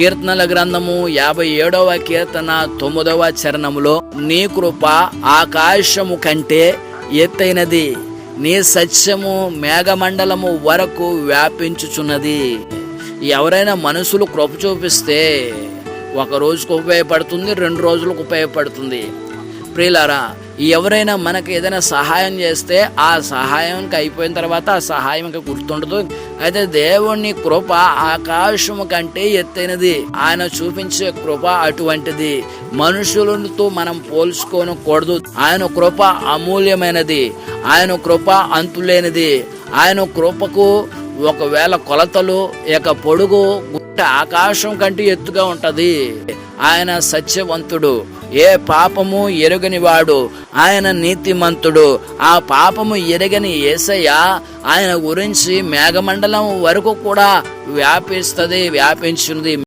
కీర్తనల గ్రంథము యాభై ఏడవ కీర్తన తొమ్మిదవ చరణములో నీ కృప ఆకాశము కంటే ఎత్తైనది నీ సత్యము మేఘమండలము వరకు వ్యాపించుచున్నది. ఎవరైనా మనుషులు కృప చూపిస్తే ఒక రోజుకు ఉపయోగపడుతుంది రెండు రోజులకు ఉపయోగపడుతుంది. ప్రియులారా ఎవరైనా మనకి ఏదైనా సహాయం చేస్తే ఆ సహాయంకి అయిపోయిన తర్వాత ఆ సహాయం ఇంకా గుర్తుండదు. అయితే దేవుని కృప ఆకాశము కంటే ఎత్తైనది. ఆయన చూపించే కృప అటువంటిది. మనుషులతో మనం పోల్చుకోనకూడదు. ఆయన కృప అమూల్యమైనది. ఆయన కృప అంతులేనిది. ఆయన కృపకు ఒకవేళ కొలతలు ఇక పొడుగు గుట్ట ఆకాశం కంటే ఎత్తుగా ఉంటది. ఆయన సత్యవంతుడు. ఏ పాపము ఎరుగని వాడు. ఆయన నీతిమంతుడు. ఆ పాపము ఎరగని ఏసయ్య ఆయన గురించి మేఘమండలం వరకు కూడా వ్యాపిస్తుంది వ్యాపించింది